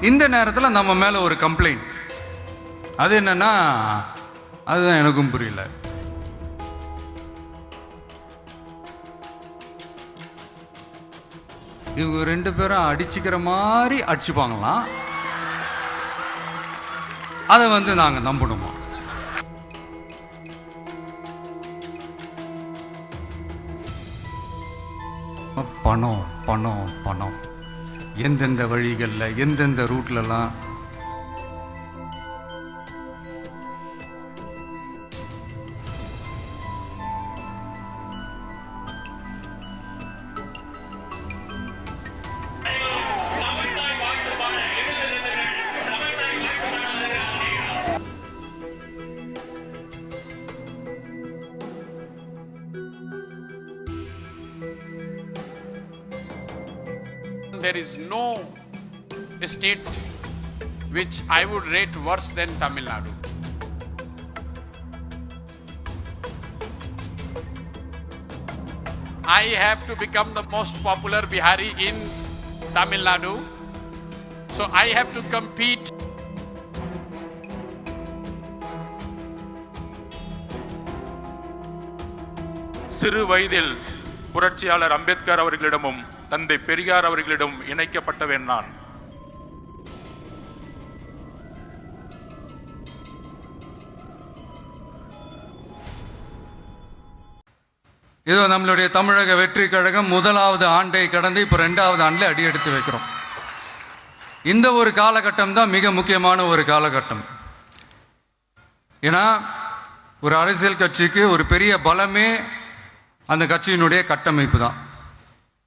இந்த நேரத்தில் நம்ம மேலே ஒரு கம்ப்ளைண்ட் அது என்னன்னா அதுதான் எனக்கும் புரியல. இவங்க ரெண்டு பேரும் அடிச்சுக்கிற மாதிரி அடிச்சுப்பாங்களாம். அதை வந்து நாங்கள் நம்பணுமா? பணம் பணம் பணம். எந்தெந்த வழிகளில் எந்தெந்த ரூட்லலாம் There is no state which I would rate worse than Tamil Nadu. I have to become the most popular Bihari in Tamil Nadu. So I have to compete சிறு வயதில் புரட்சியாளர் அம்பேத்கர் அவர்களிடமும் தந்தை பெரியார் அவர்களிடம் இணைக்கப்பட்டவன் நான். இதோ நம்மளுடைய தமிழக வெற்றி கழகம் முதலாவது ஆண்டை கடந்து இப்போ ரெண்டாவது ஆண்டில் அடி எடுத்து வைக்கிறோம். இந்த ஒரு காலகட்டம் தான் மிக முக்கியமான ஒரு காலகட்டம். ஏன்னா ஒரு அரசியல் கட்சிக்கு ஒரு பெரிய பலமே அந்த கட்சியினுடைய கட்டமைப்பு தான்.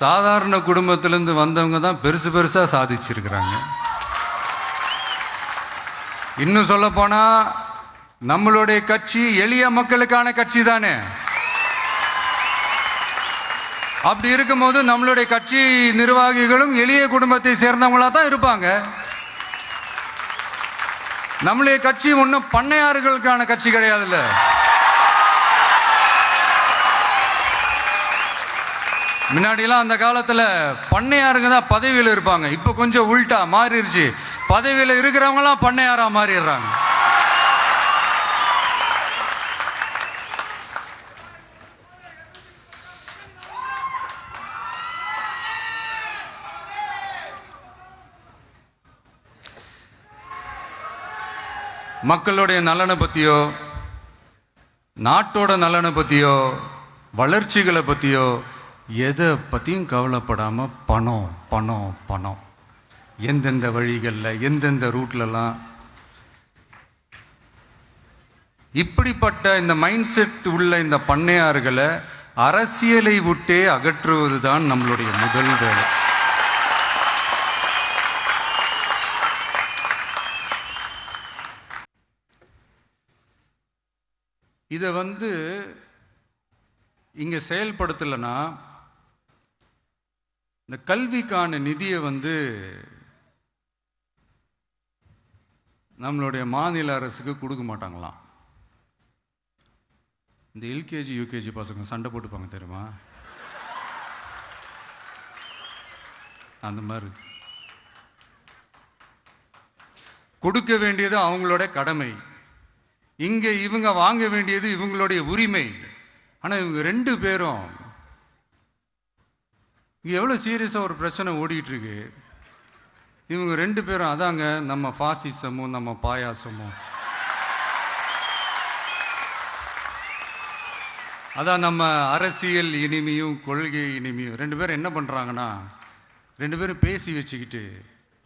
சாதாரண குடும்பத்திலேருந்து வந்தவங்க தான் பெருசு பெருசாக சாதிச்சிருக்கிறாங்க. இன்னும் சொல்ல நம்மளுடைய கட்சி எளிய மக்களுக்கான கட்சி தானே. அப்படி இருக்கும்போது நம்மளுடைய கட்சி நிர்வாகிகளும் எளிய குடும்பத்தை சேர்ந்தவங்களா தான் இருப்பாங்க. நம்மளுடைய கட்சி ஒன்றும் பண்ணையாறுகளுக்கான கட்சி கிடையாதுல்ல. முன்னாடிலாம் அந்த காலத்துல பண்ணையாருங்க தான் பதவியில் இருப்பாங்க. இப்போ கொஞ்சம் உள்டா மாறிடுச்சு பதவியில் இருக்கிறவங்களாம் பண்ணையாராக மாறிடுறாங்க. மக்களுடைய நலனை பற்றியோ நாட்டோட நலனை பற்றியோ வளர்ச்சிகளை பற்றியோ எதை பற்றியும் கவலைப்படாமல் பணம் பணம் பணம். எந்தெந்த வழிகளில் எந்தெந்த ரூட்லலாம். இப்படிப்பட்ட இந்த மைண்ட் செட் உள்ள இந்த பண்ணையார்களை அரசியலை விட்டே அகற்றுவது தான் நம்மளுடைய முதல் வேலை. இதை வந்து இங்கே செயல்படுத்தலைன்னா இந்த கல்விக்கான நிதியை வந்து நம்மளுடைய மாநில அரசுக்கு கொடுக்க மாட்டாங்களாம். இந்த எல்கேஜி யூகேஜி பசங்க சண்டை போட்டுப்பாங்க தெரியுமா? அந்த மாதிரி. கொடுக்க வேண்டியது அவங்களோட கடமை. இங்கே இவங்க வாங்க வேண்டியது இவங்களுடைய உரிமை. ஆனால் இவங்க ரெண்டு பேரும் இங்கே எவ்வளோ சீரியஸாக ஒரு பிரச்சனை ஓடிட்டு இவங்க ரெண்டு பேரும் அதாங்க நம்ம ஃபாசிசமும் நம்ம பாயாசமும். அதான் நம்ம அரசியல் இனிமையும் கொள்கை இனிமையும். ரெண்டு பேரும் என்ன பண்ணுறாங்கன்னா ரெண்டு பேரும் பேசி வச்சுக்கிட்டு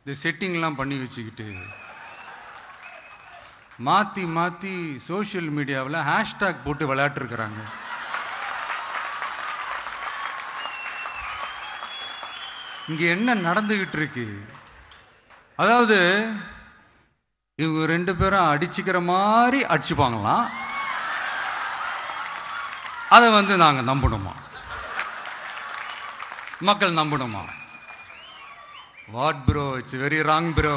இந்த செட்டிங்லாம் பண்ணி வச்சுக்கிட்டு மாற்றி மாற்றி சோஷியல் மீடியாவில் ஹேஷ்டேக் போட்டு விளையாட்டுருக்குறாங்க. இங்கே என்ன நடந்துக்கிட்டு இருக்கு? அதாவது இவங்க ரெண்டு பேரும் அடிச்சுக்கிற மாதிரி அடிச்சுப்பாங்களாம் அதை வந்து நாங்கள் நம்பணுமா? மக்கள் நம்பணுமா? What bro it's very wrong bro.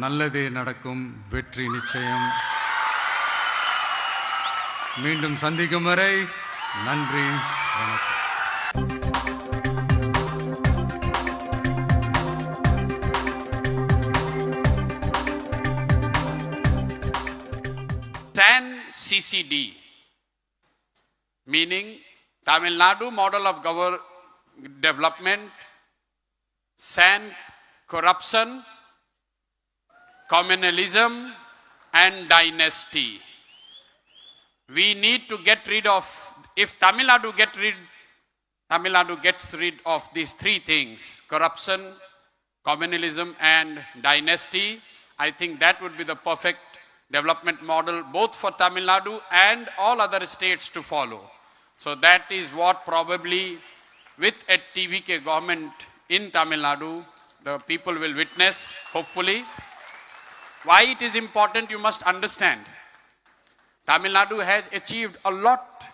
நல்லதே நடக்கும் வெற்றி நிச்சயம் மீண்டும் சந்திக்கும் வரை நன்றி வணக்கம் SAN CCD, meaning Tamil Nadu model of govern development, SAN corruption, communalism, and dynasty. We need to get rid of, if Tamil Nadu get rid, Tamil Nadu gets rid of these three things, corruption, communalism, and dynasty, I think that would be the perfect development model both for Tamil Nadu and all other states to follow. So that is what probably with a TVK government in Tamil Nadu, the people will witness, hopefully. Why it is important, you must understand. Tamil Nadu has achieved a lot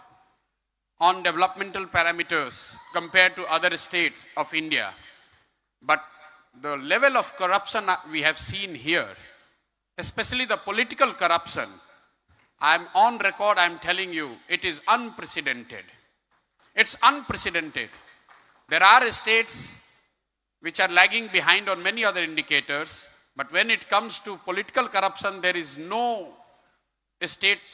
on developmental parameters compared to other states of India. But the level of corruption we have seen here, especially the political corruption, I'm on record, I'm telling you, it is unprecedented. It's unprecedented. There are states which are lagging behind on many other indicators, But when it comes to political corruption, there is no state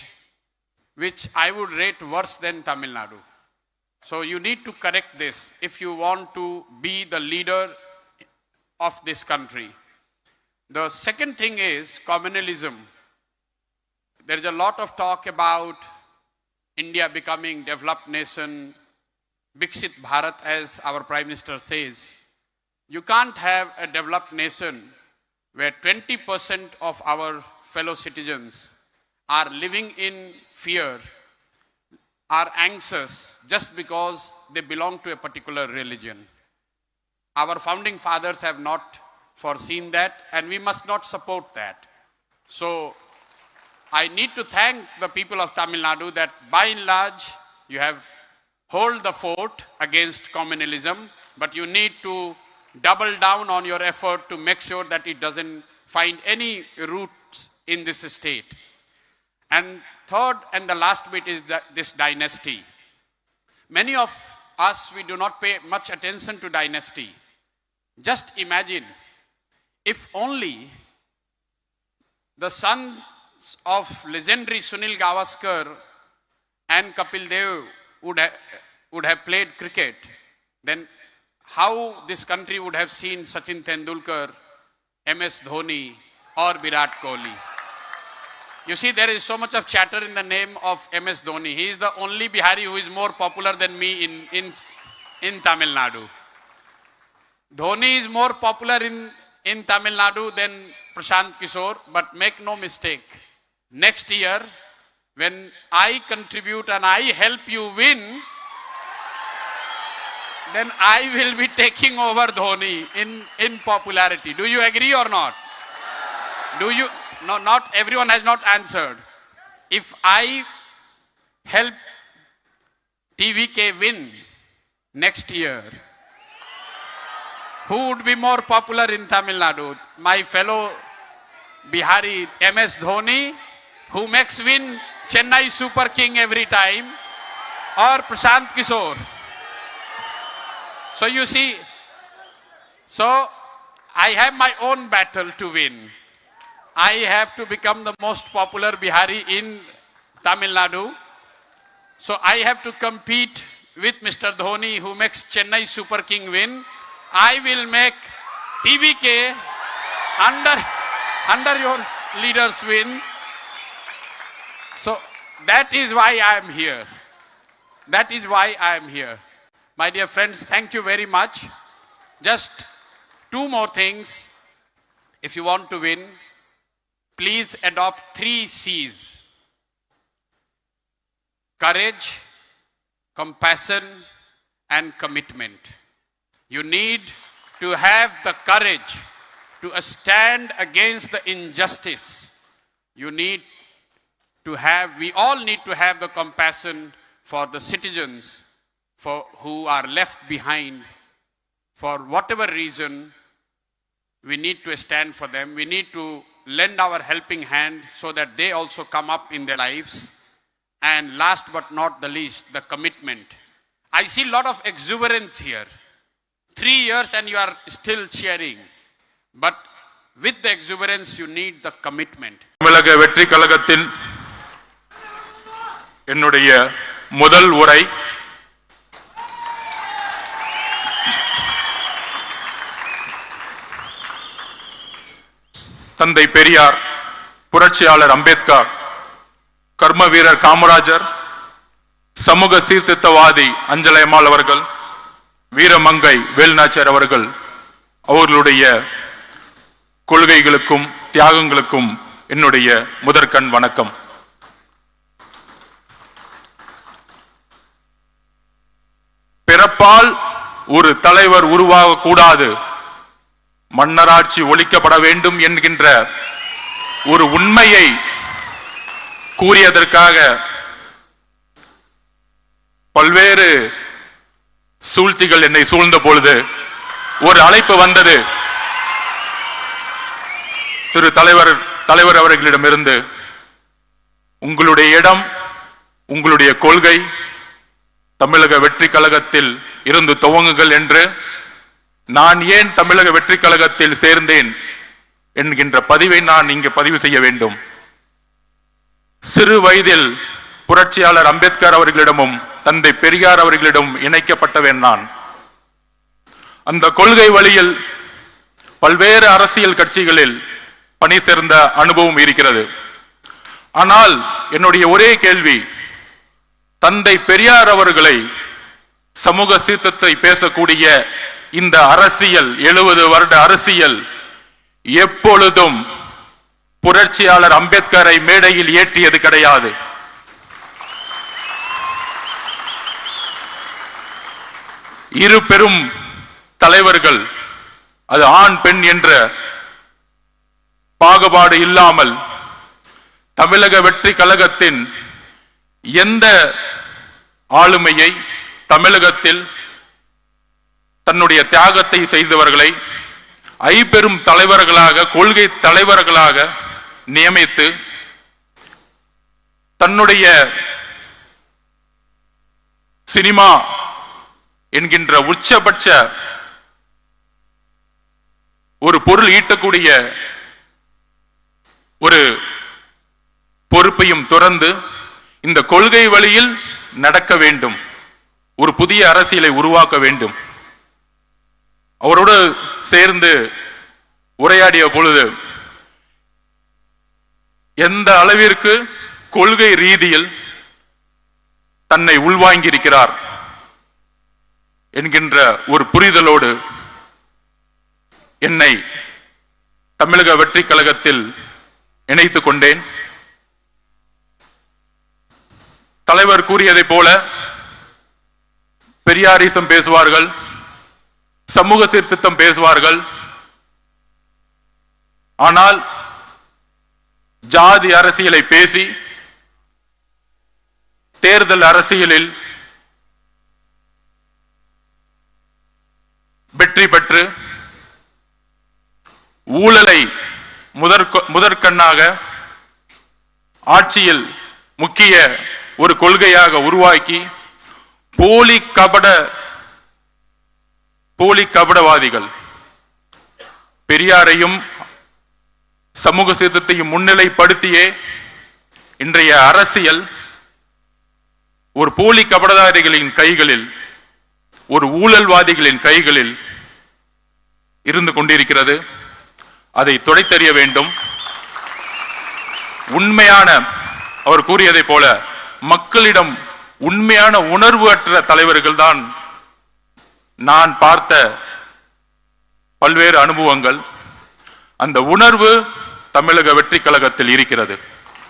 which I would rate worse than Tamil Nadu. So you need to correct this if you want to be the leader of this country. The second thing is communalism. There is a lot of talk about India becoming developed nation, Biksit Bharat, as our Prime Minister says. You can't have a developed nation where 20% of our fellow citizens are living in fear, are anxious just because they belong to a particular religion. Our founding fathers have not foreseen that, and we must not support that. So, I need to thank the people of Tamil Nadu that by and large you have hold the fort against communalism, but you need to double down on your effort to make sure that it doesn't find any roots in this state. And third and the last bit is that this dynasty. Many of us, we do not pay much attention to dynasty. Just imagine if only the sons of legendary Sunil Gavaskar and Kapil Dev would, ha- would have played cricket, then how this country would have seen Sachin Tendulkar, MS Dhoni, or Virat Kohli. You see, there is so much of chatter in the name of MS Dhoni. He is the only Bihari who is more popular than me in, in, in Tamil Nadu. Dhoni is more popular in, in Tamil Nadu than Prashant Kishore, but make no mistake, next year, when I contribute and I help you win, then I will be taking over Dhoni in, in popularity. Do you agree or not? Do you? No, not everyone has not answered. If I help TVK win next year, who would be more popular in Tamil Nadu? My fellow Bihari MS Dhoni, who makes win Chennai Super King every time, or Prashant Kishore? So you see, so I have my own battle to win. I have to become the most popular Bihari in Tamil Nadu. So I have to compete with Mr. Dhoni who makes Chennai Super King win. I will make TVK under, under your leaders win. So that is why I am here. That is why I am here. My dear friends, thank you very much. Just two more things. If you want to win, please adopt three C's courage, compassion, and commitment. You need to have the courage to stand against the injustice. You need to have, we all need to have the compassion for the citizens for who are left behind for whatever reason we need to stand for them we need to lend our helping hand so that they also come up in their lives and last but not the least the commitment i see a lot of exuberance here 3 years and you are still cheering but with the exuberance you need the commitment தமிழக வெற்றி கழகத்தின் என்னுடைய முதல் உரை தந்தை பெரியார் புரட்சியாளர் அம்பேத்கர் கர்ம வீரர் காமராஜர் சமூக சீர்திருத்தவாதி அஞ்சலையம்மாள் அவர்கள் வீரமங்கை வேலுநாச்சியார் அவர்கள் அவர்களுடைய கொள்கைகளுக்கும் தியாகங்களுக்கும் என்னுடைய முதற்கண் வணக்கம். பிறப்பால் ஒரு தலைவர் உருவாகக்கூடாது. மன்னராட்சி ஒழிக்கப்பட வேண்டும் என்கின்ற ஒரு உண்மையை கூறியதற்காக பல்வேறு சூழ்ச்சிகள் என்னை சூழ்ந்த பொழுது ஒரு அழைப்பு வந்தது. திரு தலைவர் தலைவர் அவர்களிடமிருந்து உங்களுடைய இடம் உங்களுடைய கொள்கை தமிழக வெற்றி கழகத்தில் இருந்து துவங்குங்கள் என்று நான் ஏன் தமிழக வெற்றி கழகத்தில் சேர்ந்தேன் என்கின்ற பதிவை நான் இங்கு பதிவு செய்ய வேண்டும். சிறு வயதில் புரட்சியாளர் அம்பேத்கர் அவர்களிடமும் தந்தை பெரியார் அவர்களிடம் இணைக்கப்பட்டவன் நான். அந்த கொள்கை வழியில் பல்வேறு அரசியல் கட்சிகளில் பணி சேர்ந்த அனுபவம் இருக்கிறது. ஆனால் என்னுடைய ஒரே கேள்வி தந்தை பெரியார் அவர்களை சமூக சீர்த்தத்தை பேசக்கூடிய இந்த அரசியல் எழுபது வருட அரசியல் எப்பொழுதும் புரட்சியாளர் அம்பேத்கரை மேடையில் ஏற்றியது கிடையாது. இரு பெரும் தலைவர்கள் அது ஆண் பெண் என்ற பாகுபாடு இல்லாமல் தமிழக வெற்றி கழகத்தின் எந்த ஆளுமையை தமிழகத்தில் தன்னுடைய தியாகத்தை செய்தவர்களை ஐபெரும் தலைவர்களாக கொள்கை தலைவர்களாக நியமித்து தன்னுடைய சினிமா என்கின்ற உச்சபட்ச ஒரு பொருள் ஈட்டக்கூடிய ஒரு பொறுப்பையும் துறந்து இந்த கொள்கை வழியில் நடக்க வேண்டும். ஒரு புதிய அரசியலை உருவாக்க வேண்டும். அவரோடு சேர்ந்து உரையாடிய பொழுது எந்த அளவிற்கு கொள்கை ரீதியில் தன்னை உள்வாங்கியிருக்கிறார் என்கின்ற ஒரு புரிதலோடு என்னை தமிழக வெற்றி கழகத்தில் இணைத்துக் கொண்டேன். தலைவர் கூறியதைப் போல பெரியாரிசம் பேசுவார்கள் சமூக சீர்திருத்தம் பேசுவார்கள். ஆனால் ஜாதி அரசியலை பேசி தேர்தல் அரசியலில் வெற்றி பெற்று ஊழலை முதற் முதற்கண்ணாக ஆட்சியில் முக்கிய ஒரு கொள்கையாக உருவாக்கி போலி கபட போலி கபடவாதிகள் பெரியாரையும் சமூக சீர்திருத்தையும் முன்னிலைப்படுத்தியே இன்றைய அரசியல் ஒரு போலி கபடதாரிகளின் கைகளில் ஒரு ஊழல்வாதிகளின் கைகளில் இருந்து கொண்டிருக்கிறது. அதை துடைத்தறிய வேண்டும். உண்மையான அவர் கூறியதை போல மக்களிடம் உண்மையான உணர்வு அற்ற தலைவர்கள் தான் நான் பார்த்த பல்வேறு அனுபவங்கள் அந்த உணர்வு தமிழக வெற்றி கழகத்தில் இருக்கிறது.